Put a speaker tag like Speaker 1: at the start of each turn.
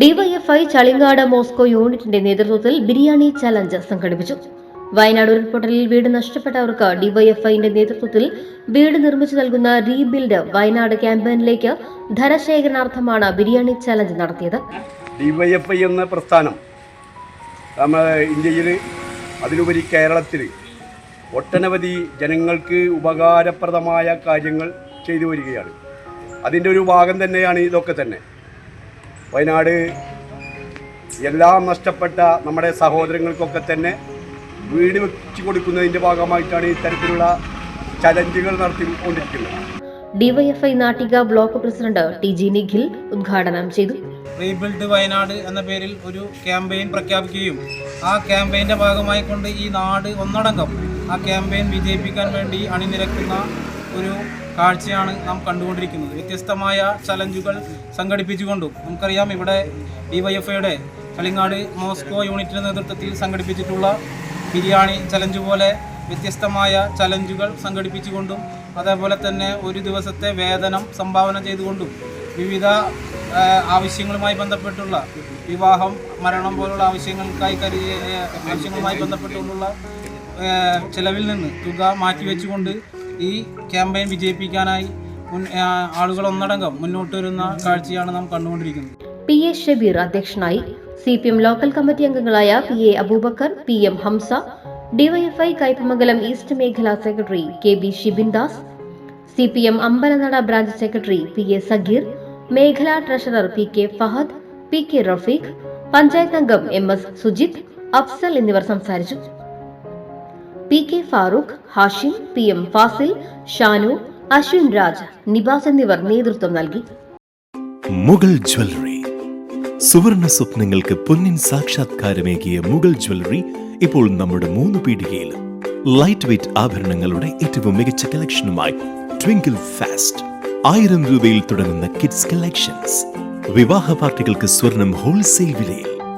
Speaker 1: DYFI Chalingad Moscow യൂണിറ്റിന്റെ നേതൃത്വത്തിൽ biryani challenge സംഘടിപ്പിച്ചു. വയനാട് ഉരുൾപൊട്ടലിൽ വീട് നഷ്ടപ്പെട്ടവർക്ക് ഡിവൈഎഫ്ഐന്റെ നേതൃത്വത്തിൽ വീട് നിർമ്മിച്ചു നൽകുന്ന റീബിൽഡ് വയനാട് ക്യാമ്പയിനിലേക്ക് ധനശേഖരണാർത്ഥമാണ് ബിരിയാണി ചലഞ്ച് നടത്തിയത്.
Speaker 2: ഡിവൈഎഫ്ഐ എന്ന പ്രസ്ഥാനം നമ്മുടെ ഇന്ത്യയിൽ അതിലുപരി കേരളത്തിൽ ഒട്ടനവധി ജനങ്ങൾക്ക് ഉപകാരപ്രദമായ കാര്യങ്ങൾ ചെയ്തു വരികയാണ്. അതിന്റെ ഒരു ഭാഗം തന്നെയാണ് ഇതൊക്കെ തന്നെ. വയനാട് എല്ലാം നഷ്ടപ്പെട്ട നമ്മുടെ സഹോദരങ്ങൾക്കൊക്കെ തന്നെ വീട് വെച്ചു കൊടുക്കുന്നതിന്റെ ഭാഗമായിട്ടാണ് ഇത്തരത്തിലുള്ള ചലഞ്ചുകൾ നടത്തിക്കൊണ്ടിരിക്കുന്നത്.
Speaker 1: DYFI Nattika block president T G Nikhil ഉദ്ഘാടനം ചെയ്തു.
Speaker 3: റീബിൽഡ് വയനാട് എന്ന പേരിൽ ഒരു ക്യാമ്പയിൻ പ്രഖ്യാപിക്കുകയും ആ ക്യാമ്പയിന്റെ ഭാഗമായി കൊണ്ട് ഈ നാട് ഒന്നടങ്കം ആ ക്യാമ്പയിൻ വിജയിപ്പിക്കാൻ വേണ്ടി അണിനിരക്കുന്ന ഒരു കാഴ്ചയാണ് നാം കണ്ടുകൊണ്ടിരിക്കുന്നത്. വ്യത്യസ്തമായ ചലഞ്ചുകൾ സംഘടിപ്പിച്ചുകൊണ്ടും നമുക്കറിയാം ഇവിടെ ഡിവൈഎഫ്ഐയുടെ കളിങ്ങാട് മോസ്കോ യൂണിറ്റിന്റെ നേതൃത്വത്തിൽ സംഘടിപ്പിച്ചിട്ടുള്ള ബിരിയാണി ചലഞ്ച് പോലെ വ്യത്യസ്തമായ ചലഞ്ചുകൾ സംഘടിപ്പിച്ചുകൊണ്ടും അതേപോലെ തന്നെ ഒരു ദിവസത്തെ വേതനം സംഭാവന ചെയ്തുകൊണ്ടും വിവിധ ആവശ്യങ്ങളുമായി ബന്ധപ്പെട്ടുള്ള വിവാഹം മരണം പോലുള്ള ആവശ്യങ്ങൾക്കായി കരു ആവശ്യങ്ങളുമായി ബന്ധപ്പെട്ടുള്ള ചിലവിൽ നിന്ന് തുക മാറ്റിവെച്ചുകൊണ്ട് ഈ ക്യാമ്പയിൻ വിജയിപ്പിക്കാനായി ആളുകൾ ഒന്നടങ്കം മുന്നോട്ട് വരുന്ന കാഴ്ചയാണ് നാം കണ്ടുകൊണ്ടിരിക്കുന്നത്.
Speaker 1: പി എ ഷബീർ അധ്യക്ഷനായി C P M local committee അംഗങ്ങളായ P A Aboobacker P M Hamza DYFI Kaipamangalam east മേഖലാ secretary K B Shibin Das C P M Ambalanada branch secretary P A Sageer മേഖലാ treasurer P K Fahad P K Rafeeq panchayat അംഗം M S Sujith Afsal എന്നിവർ സംസാരിച്ചു. P K Farooq Hashim P M Fasil Shanu Ashwin Raj Nibas എന്നിവർ നേതൃത്വം നൽകി.
Speaker 4: Mughal jewellery. സുവർണ സ്വപ്നങ്ങൾക്ക് പൊന്നിൻ സാക്ഷാത്കാരമേകിയ Mughal jewellery ഇപ്പോൾ നമ്മുടെ മൂന്ന് പീടികയിലും ലൈറ്റ് വെയ്റ്റ് ആഭരണങ്ങളുടെ ഏറ്റവും മികച്ച കളക്ഷനുമായി ട്വിങ്കിൾ ഫാസ്റ്റ് ആയിരം രൂപയിൽ തുടങ്ങുന്ന കിഡ്സ് കളക്ഷൻസ് വിവാഹ പാർട്ടികൾക്ക് സ്വർണം ഹോൾസെയിൽ വിലയിൽ.